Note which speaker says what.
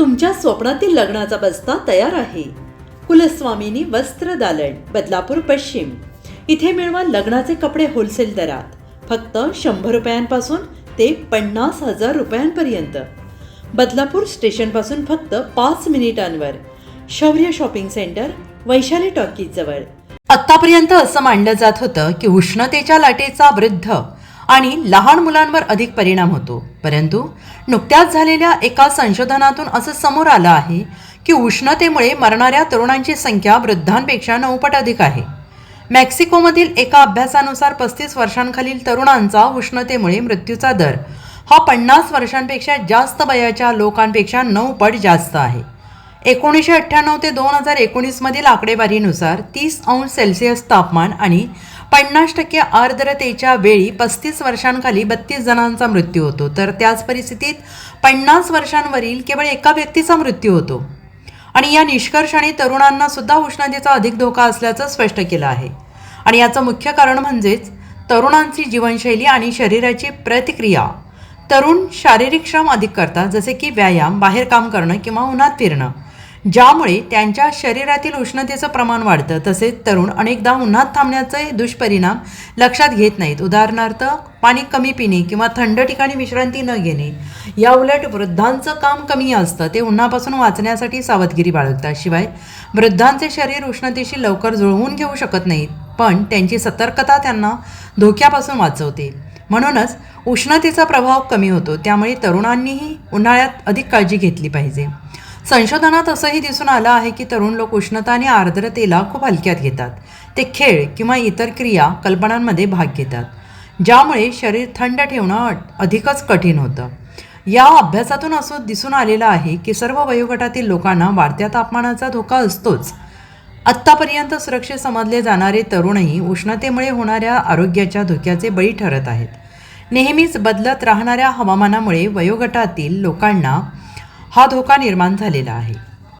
Speaker 1: तुमच्या स्वप्नातील लग्नाचा बस्ता तयार आहे. कुलस्वामिनी वस्त्र दालन बदलापूर पश्चिम. इथे मिळवा लग्नाचे कपडे होलसेल दरात. फक्त शंभर रुपयांपासून ते पन्नास हजार रुपयांपर्यंत. बदलापूर स्टेशनपासून फक्त पाच मिनिटांवर. शौर्य शॉपिंग सेंटर वैशाली टॉकीजवळ आत्तापर्यंत असं मानलं जात होतं की उष्णतेच्या लाटेचा वृद्ध आणि लहान मुलांवर अधिक परिणाम होतो. परंतु नुकत्याच झालेल्या एका संशोधनातून असं समोर आलं आहे की उष्णतेमुळे मरणाऱ्या तरुणांची संख्या वृद्धांपेक्षा नऊपट अधिक आहे. मेक्सिकोमधील एका अभ्यासानुसार पस्तीस वर्षांखालील तरुणांचा उष्णतेमुळे मृत्यूचा दर हा पन्नास वर्षांपेक्षा जास्त वयाच्या लोकांपेक्षा नऊ पट जास्त आहे. एकोणीसशे अठ्ठ्याण्णव ते दोन हजार एकोणीसमधील आकडेवारीनुसार तीस अंश सेल्सिअस तापमान आणि पन्नास टक्के आर्द्रतेच्या वेळी पस्तीस वर्षांखाली बत्तीस जणांचा मृत्यू होतो. तर त्याच परिस्थितीत पन्नास वर्षांवरील केवळ एका व्यक्तीचा मृत्यू होतो. आणि या निष्कर्षाने तरुणांना सुद्धा उष्णतेचा अधिक धोका असल्याचं स्पष्ट केलं आहे. आणि याचं मुख्य कारण म्हणजेच तरुणांची जीवनशैली आणि शरीराची प्रतिक्रिया. तरुण शारीरिक श्रम अधिक करतात जसे की व्यायाम बाहेर काम करणं किंवा उन्हात फिरणं. ज्यामुळे त्यांच्या शरीरातील उष्णतेचं प्रमाण वाढतं. तसेच तरुण अनेकदा उन्हात थांबण्याचे दुष्परिणाम लक्षात घेत नाहीत. उदाहरणार्थ पाणी कमी पिणे किंवा थंड ठिकाणी विश्रांती न घेणे. या उलट वृद्धांचं काम कमी असतं. ते उन्हापासून वाचण्यासाठी सावधगिरी बाळगतात. शिवाय वृद्धांचे शरीर उष्णतेशी लवकर जुळवून घेऊ शकत नाहीत पण त्यांची सतर्कता त्यांना धोक्यापासून वाचवते. म्हणूनच उष्णतेचा प्रभाव कमी होतो. त्यामुळे तरुणांनीही उन्हाळ्यात अधिक काळजी घेतली पाहिजे. संशोधनात असंही दिसून आलं आहे की तरुण लोक उष्णता आणि आर्द्रतेला खूप हलक्यात घेतात. ते खेळ किंवा इतर क्रिया कल्पनांमध्ये भाग घेतात ज्यामुळे शरीर थंड ठेवणं अधिकच कठीण होतं. या अभ्यासातून असं दिसून आलेलं आहे की सर्व वयोगटातील लोकांना वाढत्या तापमानाचा धोका असतोच. आत्तापर्यंत सुरक्षित समजले जाणारे तरुणही उष्णतेमुळे होणाऱ्या आरोग्याच्या धोक्याचे बळी ठरत आहेत. नेहमीच बदलत राहणाऱ्या हवामानामुळे वयोगटातील लोकांना हा धोका निर्माण झालेला आहे.